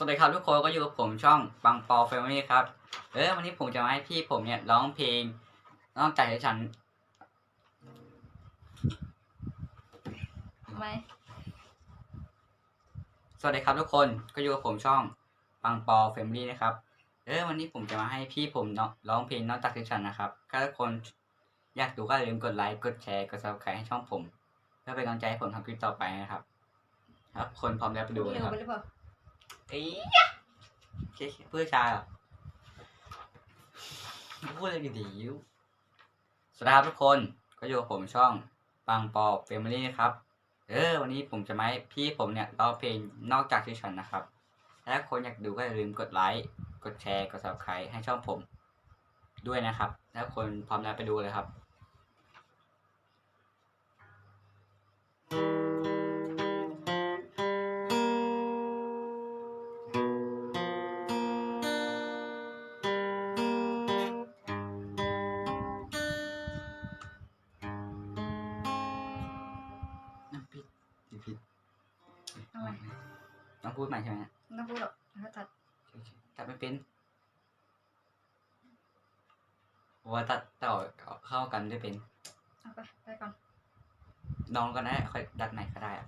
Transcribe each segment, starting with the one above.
สวัสดีครับทุกคนก็อยู่กับผมช่องปังปอแฟมิลี่ครับ เออวันนี้ผมจะมาให้พี่ผมเนี่ยร้องเพลงนอกใจให้ฉันไมสวัสดีครับทุกคนก็อยู่กับผมช่องปังปอแฟมิลี่นะครับ เออวันนี้ผมจะมาให้พี่ผมเนาะร้องเพลงนอกจากให้ฉันนะครับถ้าทุกคนอยากดูก็อย่าลืมกดไลค์กดแชร์กดซับสไครต์ให้ช่องผม เพื่อเป็นกำลังใจให้ผมทำคลิปต่อไปนะครับ ครับ คนพร้อมแล้วไปดูเลยเร็วครับ ไอเปล่าเอ้ยเคเพื่อชายเหรอพูดอะไรดีๆยุสวัสดีครับทุกคนก็อยู่กับผมช่องปังปอเฟมิลี่นะครับ เออ วันนี้ผมจะมาให้พี่ผมเนี่ยร้องเพลงนอกจากที่ฉันนะครับ ถ้าคนอยากดูก็อย่าลืมกดไลค์กดแชร์กด subscribe ให้ช่องผมด้วยนะครับ ถ้าคนพร้อมแล้วไปดูเลยครับน้ำไมต้องพูดใหม่ใช่ไหมไม่ต้องพูดหรอกแล้วตัดตัดไม่เป็นเพราะว่าตัดต่อเข้ากันได้เป็นเอาไปไปก่อนน้องก็ได้ค่อยดัดใหม่ก็ได้อะ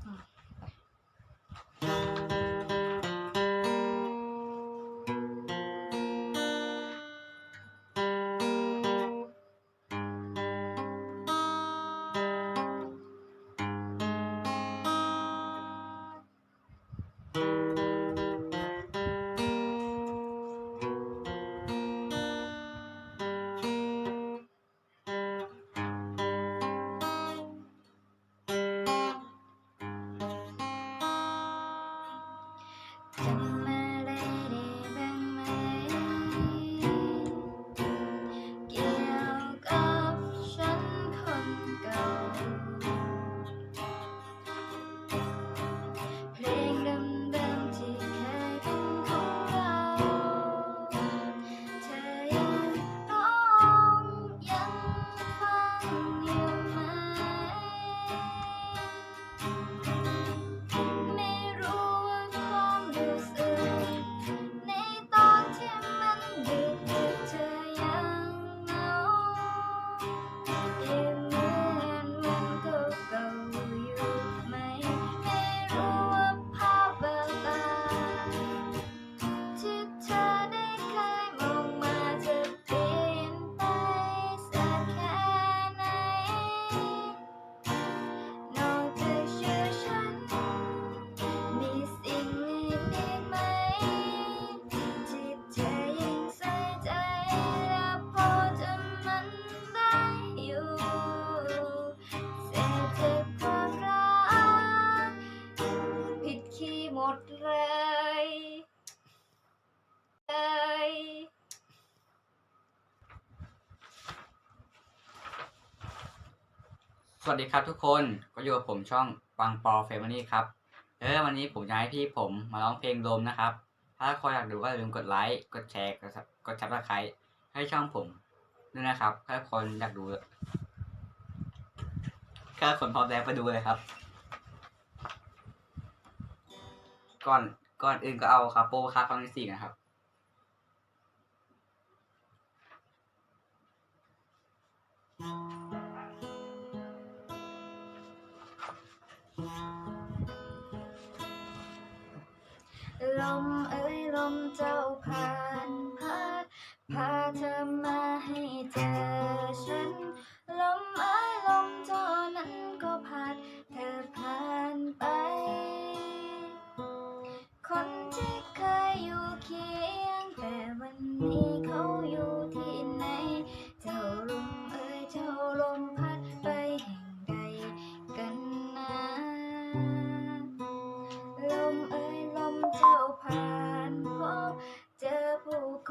ค สวัสดีครับทุกคนก็อยู่กับผมช่องปังปอแฟมิลี่ครับเออวันนี้ผมจะให้พี่ผมมาร้องเพลงโดมนะครับ ถ้าคนอยากดูก็อย่าลืมกดไลค์กดแชร์กดกดซับสไครต์ให้ช่องผมด้วยนะครับถ้าคนอยากดูถ้าคนพร้อมแล้วไปดูเลยครับ ก่อนก่อนอื่นก็เอาคาโป้คาฟังที่สี่นะครับลม มเอ้ยลมเจ้าพา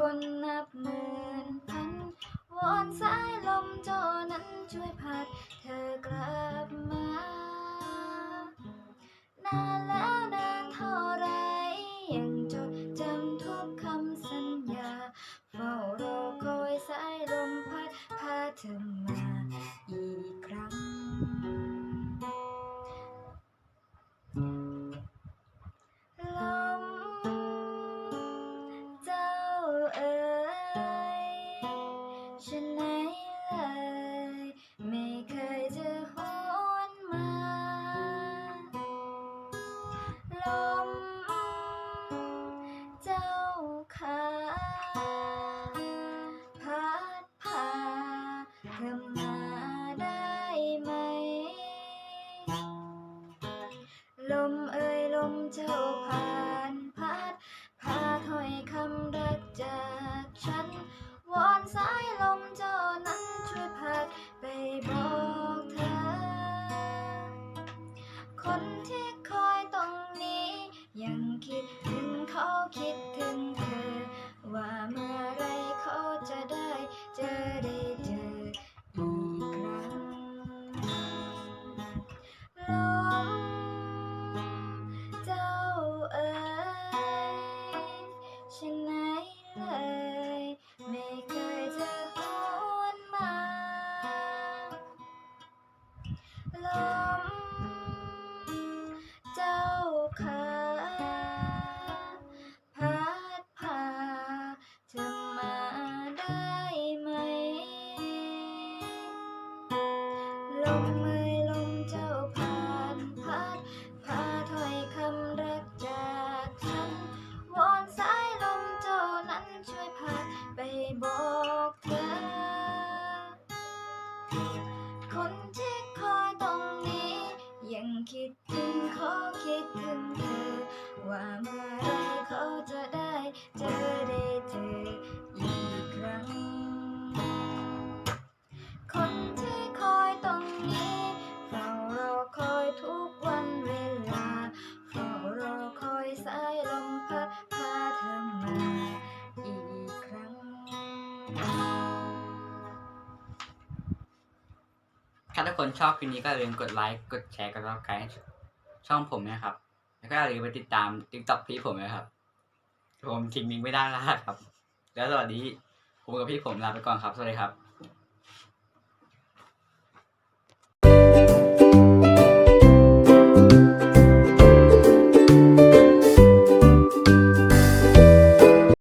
คนนับหมื่นพันวอนสายลมเจ้านั้นช่วยพัดเธอกลับมา นานแล้ว into a. ลมเจ้าขาพัดพาเธอมาได้ไหม ลมเอ่ยลมเจ้าผ่านพัดพาถ้อยคำรักจากฉันวอนสายลมเจ้านั้นช่วยพัดไปบอกเธอ คิดถึงขอคิดถึงเธอว่าเมื่อ ถ้าทุกคนชอบคลิปนี้ก็อย่าลืมกดไลค์ กดแชร์กดติดตามช่องผมนะครับ แล้วก็อย่าลืมไปติดตามติ๊กต็อกพี่ผมนะครับ ผมทิ้งมิงไม่ได้แล้วครับ แล้วสวัสดี ผมกับพี่ผมลาไปก่อนครับ สวัสดีครับ